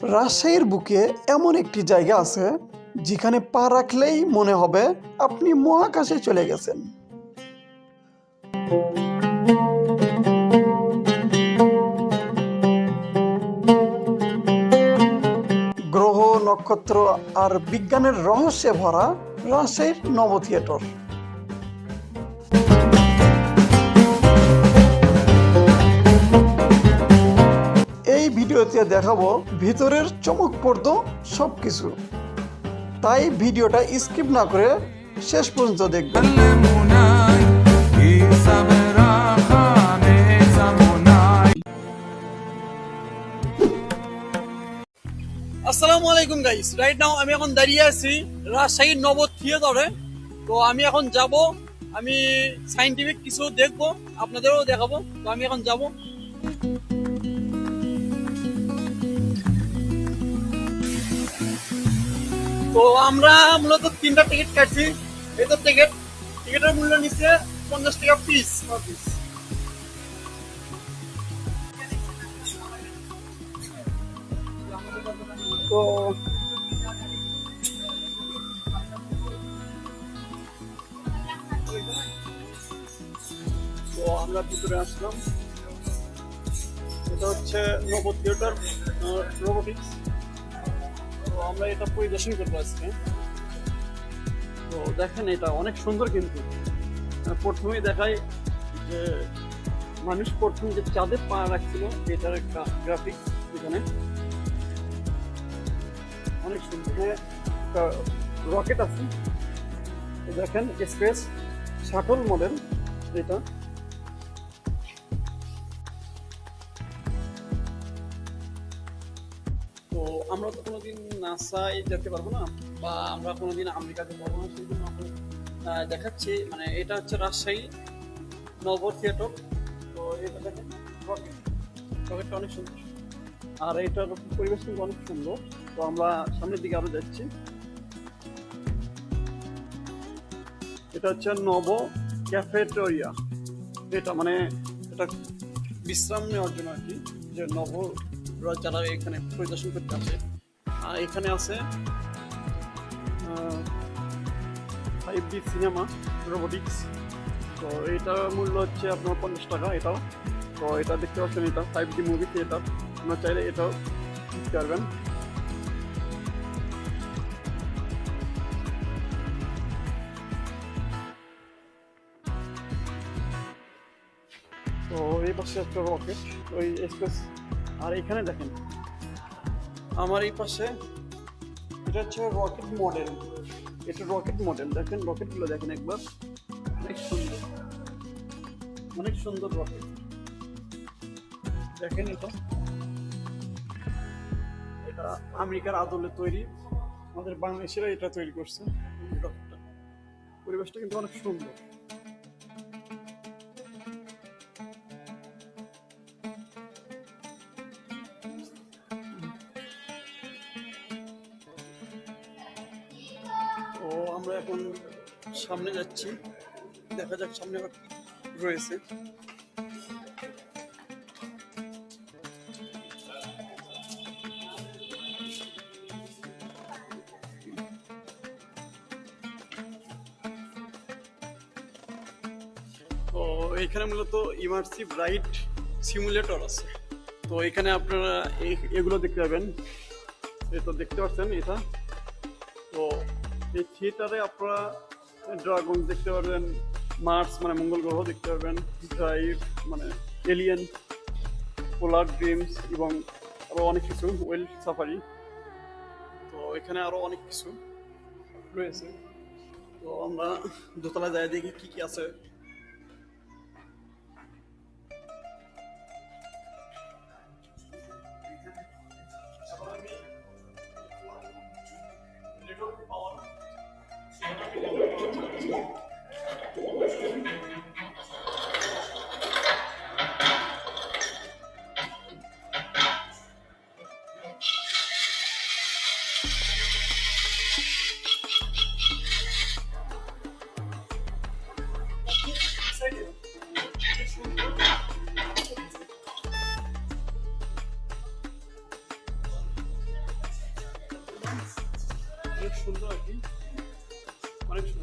রাজশাহীর বুকে এমন একটি জায়গা আছে যেখানে পা রাখলেই মনে হবে আপনি মহাকাশে চলে গেছেন। গ্রহ, নক্ষত্র আর বিজ্ঞানের রহস্যে ভরা রাজশাহীর নব থিয়েটার ভিডিওতে দেখাবো ভিতরের চমকপ্রদ সব কিছু তাই ভিডিওটা স্কিপ না করে শেষ পর্যন্ত দেখবেন. আসসালামু আলাইকুম গাইস রাইট নাও আমি এখন দাঁড়িয়ে আছি রাজশাহীর নব থিয়েটারে। তো আমি এখন যাব, আমি সাইন্টিফিক কিছু দেখব, আপনাদেরও দেখাবো। তো আমি এখন যাব। তো আমরা মূলত তিনটা টিকিট কাটছি এই তো টিকিট টিকিটের মূল্য নিচ্ছে পঞ্চাশ টাকা পিস পিস তো তো আমরা ভিতরে আসলাম। এটা হচ্ছে নব থিয়েটার রোবোটিক্স আমরা এটা পরিদর্শন করব আজকে। তো দেখেন এটা অনেক সুন্দর কিন্তু। প্রথমেই দেখাই যে মানুষ প্রথম যে চাঁদে পা রাখছিল, এটার একটা গ্রাফিক এখানে। অনেক সুন্দর। একটা রকেট আছে। দেখেন স্পেস শাটল মডেল এটা। আমরা তো কোনোদিন নাসায় যেতে পারব না, বা আমরা কোনোদিন আমেরিকাতে পারব না সেই জন্য দেখাচ্ছি মানে এটা হচ্ছে রাজশাহী নগর থিয়েটার তো এটা দেখেন রকেট রকেটটা অনেক সুন্দর। আর এটার পরিবেশ কিন্তু অনেক সুন্দর। তো আমরা সামনের দিকে আরও যাচ্ছি। এটা হচ্ছে নব ক্যাফেটেরিয়া এটা মানে এটা বিশ্রাম নেওয়ার জন্য আর কি, যে নব যারা এখানে পরিদর্শন করতে আসে আর এখানে আছে ফাইভ ডি সিনেমা রোবোটিক্স তো এটার মূল্য হচ্ছে আপনার পঞ্চাশ টাকা এটাও। তো এটা দেখতে পাচ্ছেন এটা ফাইভ ডি মুভি থিয়েটার আপনার চাইলে এটাও নিতে পারবেন। তো এই পাশে একটা রকেট ওই স্পেস আর এখানে দেখেন। আমার এই পাশে এটা হচ্ছে রকেট মডেল। এটা রকেট মডেল। দেখেন, রকেটগুলো দেখেন একবার। অনেক সুন্দর। অনেক সুন্দর রকেট। দেখেন এটা। এটা আমেরিকার আদলে তৈরি। আমাদের বাংলাদেশেরা এটা তৈরি করছে, রকেটটা। পরিবেশটা কিন্তু অনেক সুন্দর। সামনে যাচ্ছি। দেখা যাক সামনে রয়েছে। তো এখানে মূলত ইমার্সিভ রাইড সিমুলেটর আছে। তো এখানে আপনারা এগুলো দেখতে পাবেন। এটা দেখতে পাচ্ছেন এটা। তো এই থিয়েটারে আপনারা ড্রাগন দেখতে পারবেন, মার্স মানে মঙ্গল গ্রহ দেখতে পারবেন, ড্রাইভ মানে এলিয়েন, পোলার ড্রিমস এবং আরও অনেক কিছু, ওয়েল সাফারি। তো এখানে আরও অনেক কিছু রয়েছে। তো আমরা দোতলায় যাই দেখি কী কী আছে। Yakışmalı değil. Bana bir şey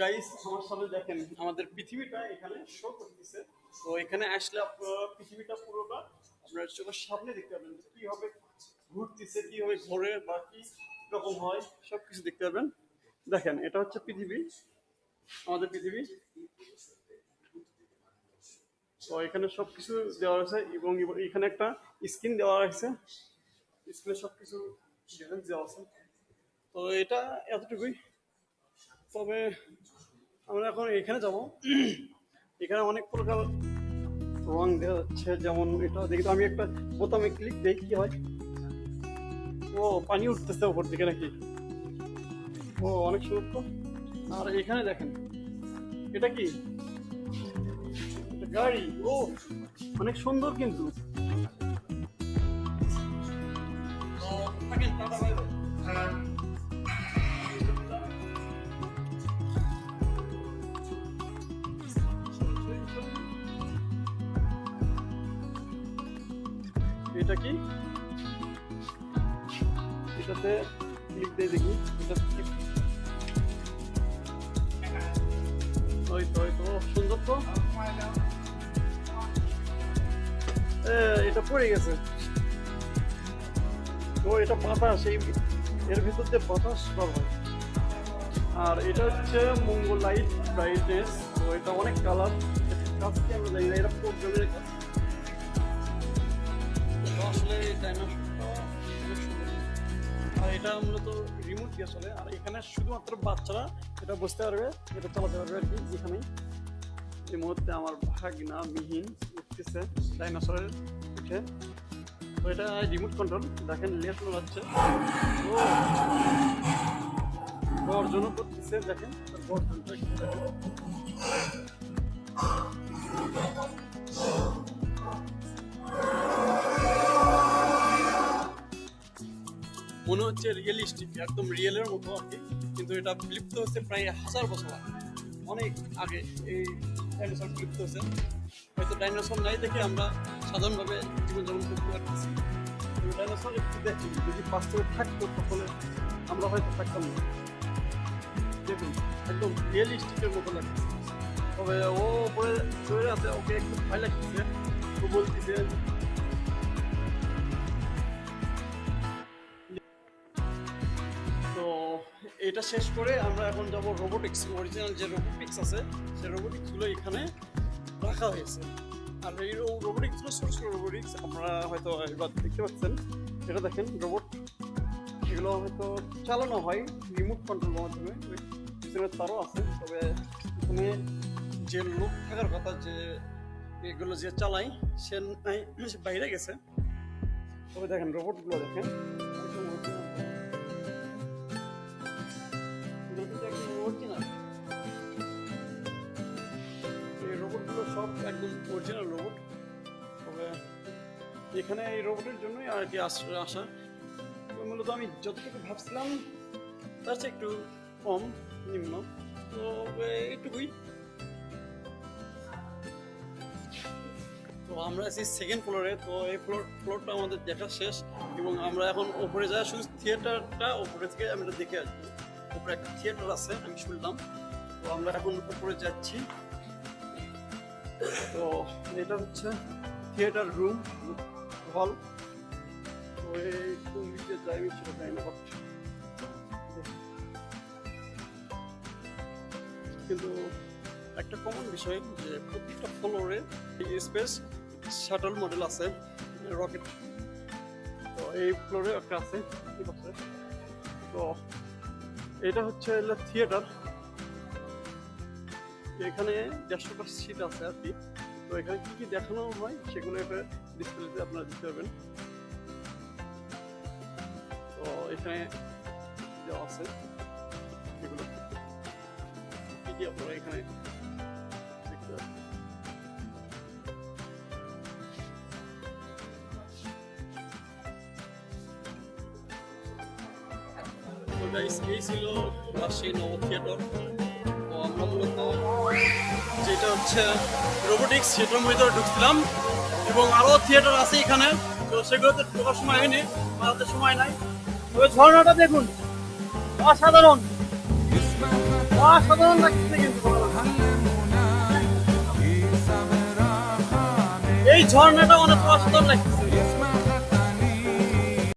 guys আমার সামনে দেখেন, আমাদের পৃথিবীটা এখানে শো করতেছে। তো এখানে আসলে পৃথিবীটা পুরোটা আপনার চোখের সামনে দেখতে পাবেন কীভাবে ঘুরতেছে কীভাবে ঘোরে বা কি রকম হয় সব কিছু দেখতে পাবেন দেখেন, এটা হচ্ছে পৃথিবী, আমাদের পৃথিবী। তো এখানে সব কিছু দেওয়া আছে এবং এখানে একটা স্ক্রিন দেওয়া আছে স্ক্রিনে সব কিছু ডিটেলস দেওয়া আছে। তো এটা এতটুকুই। তবে আমরা এখন এখানে যাব। এখানে অনেক প্রকার রং দেওয়া যাচ্ছে যেমন এটা দেখি তো, আমি একটা বোতামে ক্লিক দিই, কি হয়? ও, পানি উঠতেছে ওপর দিকে নাকি? ও, অনেক সুন্দর তো। আর এখানে দেখেন, এটা কি? গাড়ি, ও, অনেক সুন্দর কিন্তু। এটা কি? এটাতে ক্লিক দিয়ে দেখি। এটা কি ওই তো ওই তো, সুন্দর তো। এটা পড়ে গেছে। ও এটা বাতাস, এই এর ভিতর দিয়ে বাতাস বার আর এটা হচ্ছে মঙ্গল লাইট ব্রাইটনেস। তো এটা অনেক কালার কাজ কি আমরা জানি না এটা প্রোগ্রামের কাজ? তো আসলে আর এটা মূলত রিমোট দিয়ে চলে। আর এখানে শুধুমাত্র বাচ্চারা এটা বসতে পারবে, এটা চালাতে পারবে আর কি এখানেই এই মুহূর্তে আমার ভাগনা মিহিন উঠতেছে ডাইনোসরের উঠে তো এটা রিমোট কন্ট্রোল দেখেন লেট যাচ্ছে ও গর্জনও করতেছে, দেখেন। গর্জনটা মনে হচ্ছে রিয়েলিস্টিক একদম রিয়েলের মতো আর কি। কিন্তু এটা বিলুপ্ত হচ্ছে প্রায় হাজার বছর আগে। অনেক আগে এই ডাইনোসর বিলুপ্ত হয়েছে। হয়তো ডাইনোসর নাই দেখে আমরা সাধারণভাবে জীবনযাপন করতে পারতেছি। ডাইনোসর একটু দেখি যদি বাস্তবে থাকতো, তাহলে আমরা হয়তো থাকতাম না। দেখুন, একদম রিয়েলিস্টিকের মতো লাগছে। তবে ও উপরে চলে আছে, ওকে একটু ভয় লাগতেছে ও বলতেছে এটা শেষ করে আমরা এখন যাব রোবোটিক্স অরিজিনাল যে রোবোটিক্স আছে, সেই রোবোটিক্সগুলো এখানে রাখা হয়েছে। আর এই রোবোটিক্সগুলো ছোটো ছোটো রোবোটিক্স আপনারা হয়তো এবার দেখতে পাচ্ছেন। এটা দেখেন রোবট এগুলো হয়তো চালানো হয় রিমোট কন্ট্রোলের মাধ্যমে। পিছনে তারও আছে, তবে এখানে যে লোক থাকার কথা যে এগুলো যে নাই, সে বাইরে গেছে। তবে দেখেন রোবটগুলো দেখেন। কিন্তু। এই রোবটগুলো সব একদম অরিজিনাল রোবট তবে এখানে এই রোবটের জন্যই আর কি আস- মূলত আমি যতটুকু ভাবছিলাম তার চেয়ে একটু কম নিম্ন তো এ, এইটুকুই তো আমরা আছি সেকেন্ড ফ্লোরে তো এই ফ্লোর ফ্লোরটা আমাদের দেখা শেষ এবং আমরা এখন ওপরে যাওয়া শুধু থিয়েটারটা ওপরে থেকে আমরা দেখে আসব উপরে একটা থিয়েটার আছে, আমি শুনলাম। তো আমরা এখন উপরে যাচ্ছি। তো এটা হচ্ছে থিয়েটার রুম, হল। তো এই সেটা না কিন্তু একটা কমন বিষয় যে প্রত্যেকটা ফ্লোরে স্পেস শাটল মডেল আছে রকেট তো এই ফ্লোরে একটা আছে। তো এটা হচ্ছে থিয়েটার এখানে দেড়শোটা সিট আছে আর কি। তো এখানে কি কি দেখানো হয় সেগুলো এটা ডিসপ্লেতে আপনারা দিতে পারবেন। তো এখানে দেওয়া আছে, এগুলো। কি কি আপনারা এখানে যেটা হচ্ছে রোবোটিক্স সেটার ভিতরে ঢুকছিলাম এবং আরও থিয়েটার আছে এখানে। তো সেগুলোতে ঢোকার সময় হয়নি আমাদের সময় নাই। তবে ঝর্ণাটা দেখুন, অসাধারণ। অসাধারণ লাগছে কিন্তু এই ঝর্ণাটা অনেক অসাধারণ লাগছে